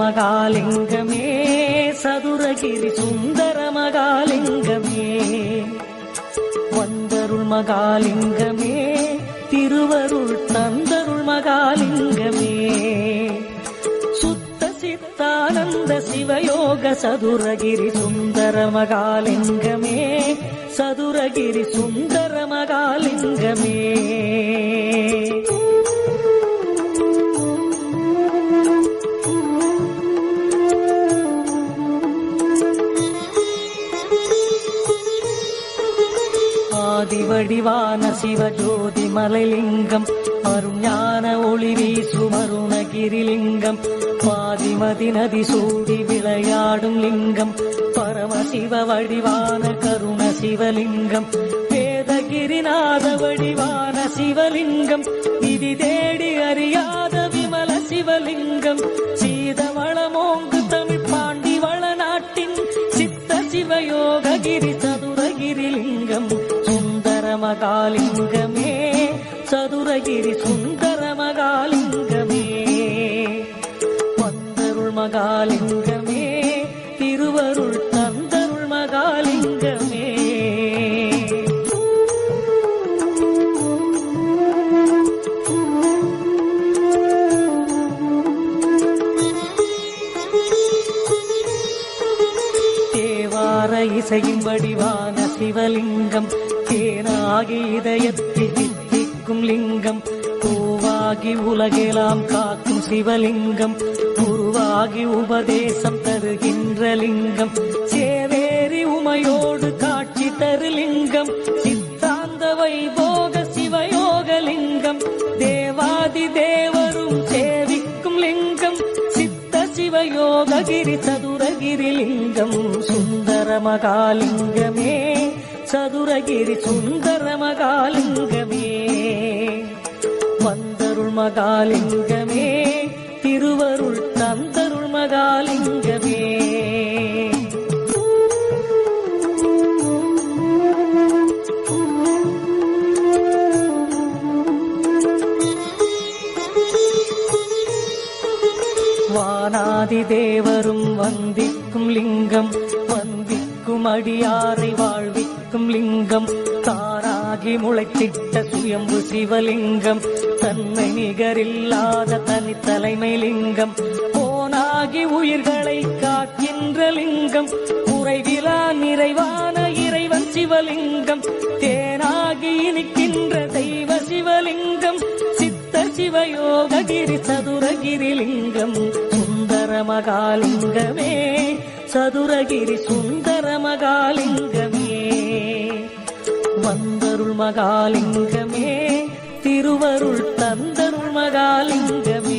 மகாலிங்கமே சதுரகிரி சுந்தரமகாலிங்கமே வந்தருள் மகாலிங்கமே திருவருள் தந்தருள் மகாலிங்கமே. சுத்த சித்தானந்த சிவயோக சதுரகிரி சுந்தர மகாலிங்கமே. சதுரகிரி சுந்தர மகாலிங்கமே. ஆதி ஆதிவடிவான சிவஜோதி மலைலிங்கம் அருஞான ஒளி வீசும் அருணகிரிலிங்கம் பாதிமதி நதி சூடி விளையாடும் லிங்கம் பரமசிவ வடிவான கருண சிவலிங்கம் வேதகிரிநாத வடிவான சிவலிங்கம் விதி தேடி அறியாத விமல சிவலிங்கம் சீதவளமோங்கு தமிழ் பாண்டி வளநாட்டின் சித்த சிவயோககிரி சதுரகிரிலிங்கம் மகாலிங்கமே சதுரகிரி சுந்தர மகாலிங்கமே. வந்தருள் மகாலிங்கமே திருவருள் தந்தருள் மகாலிங்கமே. தேவார இசையின் வடிவான சிவலிங்கம் தேனாகி இதயத்தில் தித்திக்கும் லிங்கம் பூவாகி உலகெலாம் காக்கும் சிவலிங்கம் உருவாகி உபதேசம் தருகின்ற லிங்கம். சேவேரி உமையோடு காட்சி தருலிங்கம் சித்தாந்த வைபோக சிவயோக லிங்கம். தேவாதி தேவரும் சேவிக்கும் லிங்கம் சித்த சிவயோககிரி சதுரகிரி லிங்கம். சுந்தர மகாலிங்கமே சதுரகிரி சுந்தர மகாலிங்கமே. வந்தருள் மகாலிங்கமே திருவருள் தந்தருள் மகாலிங்கமே. வானாதி தேவரும் வந்திக்கும் லிங்கம் வந்திக்கும் அடியாரை வாழ்விக்கும் லிங்கம் தானாகி முளைத்திட்ட சுயம்பு சிவலிங்கம் தன்னை நிகரில்லாத தனி தலைமை லிங்கம் போனாகி உயிர்களை காக்கின்ற லிங்கம் குறைவிலா நிறைவான இறைவன் சிவலிங்கம் தேனாகி இனிக்கின்ற தெய்வ சிவலிங்கம் சித்த சிவயோககிரி சதுரகிரி லிங்கம் சுந்தர மகாலிங்கமே. சதுரகிரி சுந்தர மகாலிங்கமே. வந்தருள் மகாலிங்கமே திருவருள் தந்தருள் மகாலிங்கமே.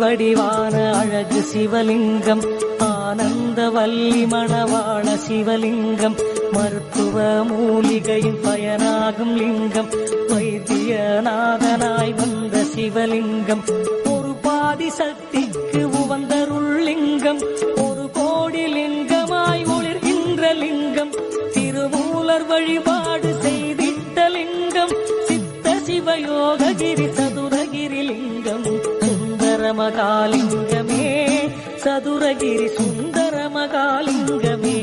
வடிவான அழகு சிவலிங்கம் ஆனந்த வள்ளி மணவாள சிவலிங்கம் மருத்துவ மூலிகையின் பயனாகும் லிங்கம் வைத்தியநாதனாய் வந்த சிவலிங்கம் ஒரு பாதி சக்திக்கு உவந்தருள் லிங்கம் ஒரு கோடி லிங்கமாய் ஒளிர்கின்ற லிங்கம் திருமூலர் வழிபாடு செய்திட்ட லிங்கம் சித்த சிவயோககிரி சதுரகிரி லிங்கம். சுந்தரமகாலிங்கமே சதுரகிரி சுந்தரமகாலிங்கமே.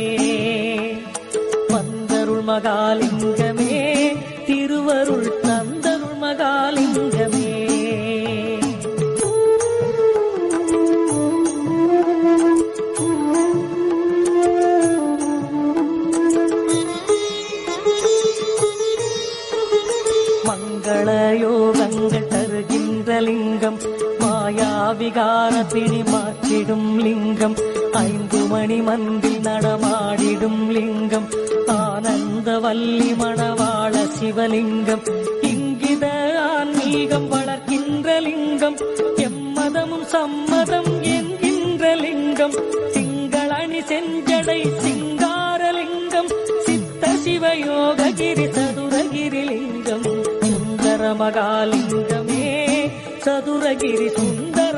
வந்தருள் மகாலிங்கமே திருவருள் தந்தருள் மகாலிங்கமே மங்கள யோகங்கள் தருகின்ற லிங்கம். மாயாவிகார பிணி மாற்றிடும் லிங்கம். ஐந்து மணி மந்தில் நடமாடிடும் லிங்கம். ஆனந்த வள்ளி மணவாள சிவலிங்கம். இங்கித ஆன்மீகம் வளர்க்கின்ற லிங்கம். எம்மதமும் சம்மதம் என்கின்ற லிங்கம். திங்களணி செஞ்சடை சிங்காரலிங்கம் சித்த சிவயோககிரி சதுரகிரி லிங்கம். சுந்தர மகாலிங்கமே சதுரகிரி சுந்தர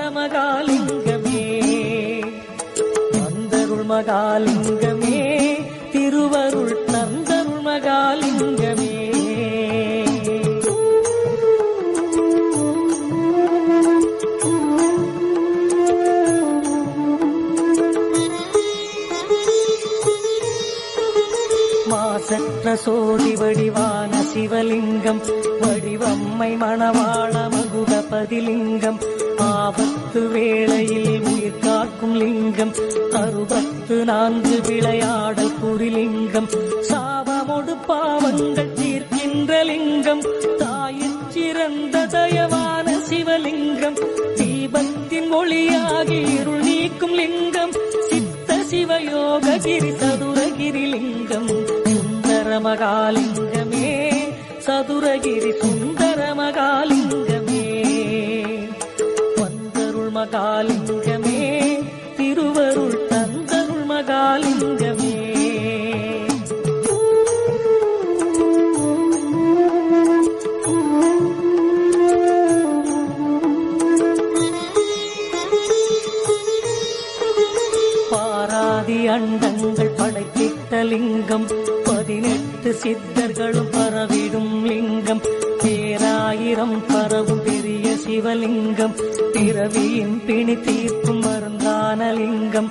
சற்ற சோதி வடிவான சிவலிங்கம் வடிவம்மை மணவாள மகுடபதிலிங்கம் ஆபத்து வேளையில் உயிர் காக்கும் லிங்கம் அறுபத்து நான்கு விளையாடல் புரிலிங்கம் சாபமொடு பாவங்கள் தீர்க்கின்ற லிங்கம் தாயின் சிறந்த தயவான சிவலிங்கம் தீபத்தின் ஒளியாகி இருள் நீக்கும் லிங்கம் சித்த சிவயோககிரி சதுரகிரி லிங்கம் மகாலிங்கமே சதுரகிரி சுந்தர மகாலிங்கமே. வந்தருள் மகாலிங்கமே திருவருள் தந்தருள் மகாலிங்கமே சித்தர்களும் பரவிடும் லிங்கம். பேராயிரம் பரவும் பெரிய சிவலிங்கம். பிறவியின் பிணி தீர்க்கும் மருந்தான லிங்கம்.